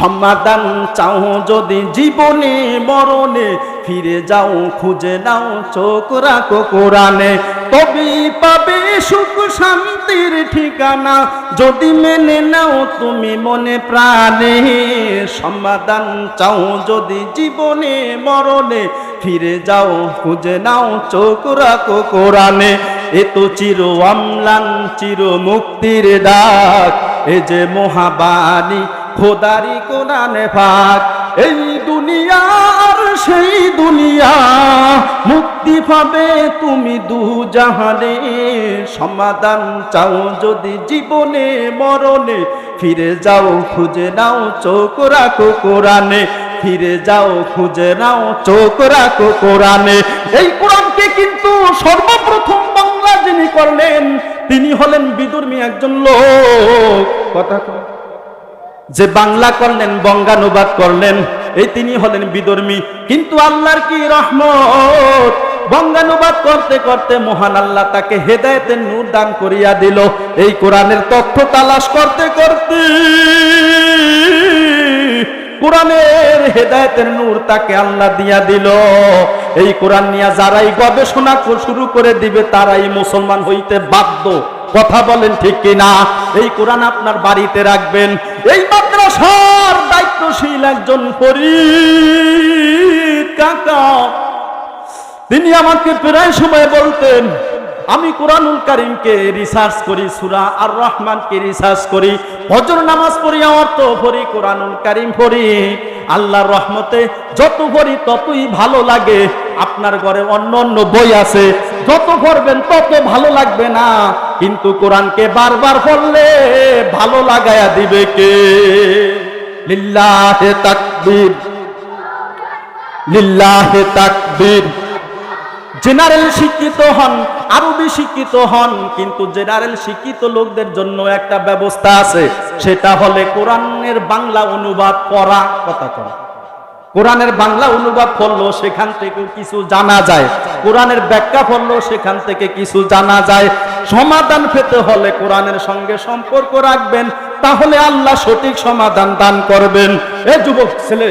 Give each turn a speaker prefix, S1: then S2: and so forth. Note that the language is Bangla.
S1: সমাধান চাও যদি জীবনে, মরণে, ফিরে যাও, খুঁজে নাও, চোখ রাখো কোরআনে। তবেই পাবে সুখ শান্তির ঠিকানা, যদি মেনে নাও তুমি মনে প্রাণে। সমাধান চাও যদি জীবনে, মরণে, ফিরে যাও, খুঁজে নাও, চোখ রাখো কোরআনে। এ তো চির অম্লান, চির মুক্তির ডাক। এ যে মহাবাণী খোদারি কোরআনে ভাগ এই দুনিয়ার সেই দুনিয়া মুক্তি পাবে তুমি দু জাহানে। সমাধান চাও যদি জীবনে, মরণে। ফিরে যাও, খুঁজে নাও, চোখ রাখো কোরআনে। ফিরে যাও, খুঁজে নাও, চোখ রাখো কোরআনে। এই কোরআনকে কিন্তু সর্বপ্রথম বাংলা যিনি করলেন, তিনি হলেন বিদুর্মী একজন লোক। কথা। যে বাংলা করলেন, বঙ্গানুবাদ করলেন, এই তিনি হলেন বিদর্মী কিন্তু আল্লাহর কি রহমত? বঙ্গানুবাদ করতে করতে মহান আল্লাহ তাকে হেদায়েতের নূর দান করিয়া দিল। এই কোরআনের তথ্য তালাশ করতে করতে কোরআনের হেদায়েতের নূর তাকে আল্লাহ দিয়া দিল। এই কোরআন নিয়ে যারাই গবেষণা শুরু করে দিবে, তারাই মুসলমান হইতে বাধ্য। কথা বলেন ঠিক কিনা? এই কোরআন আপনার বাড়িতে রাখবেন। এই মাদ্রাসার দায়িত্বশীল একজন ফরিদ কাকা। তিনি আমাকে প্রায় সময় বলতেন, আমি কোরআনুল কারিমকে রিসার্চ করি, সুরা আর রহমানকে রিসার্চ করি। হজর নামাজ পড়ি অর্থ পড়ি কোরআনুল কারিম পড়ি। আল্লাহর রহমতে যত পড়ি, ততই ভালো লাগে। আপনার ঘরে অন্য অন্য বই আছে যত পড়বেন তত ভালো লাগবে না। কিন্তু কোরআনকে বারবার পড়লে ভালো লাগায়া দিবে কে? লিল্লাহে তাকবীর। লিল্লাহে তাকবীর। জেনারেল শিক্ষিত হন, আরবি শিক্ষিত হন, কিন্তু জেনারেল শিক্ষিত লোকদের জন্য একটা ব্যবস্থা আছে, সেটা হলে কোরআনের বাংলা অনুবাদ করা কথা করা কোরআনের বাংলা অনুবাদ পড়ল সেখান থেকে কিছু জানা যায়। কোরআনের ব্যাখ্যা পড়ল, সেখান থেকে কিছু জানা যায়। সমাধান পেতে হলে কোরআনের সঙ্গে সম্পর্ক রাখবেন, তাহলে আল্লাহ সঠিক সমাধান দান করবেন। এ যুবক ছেলে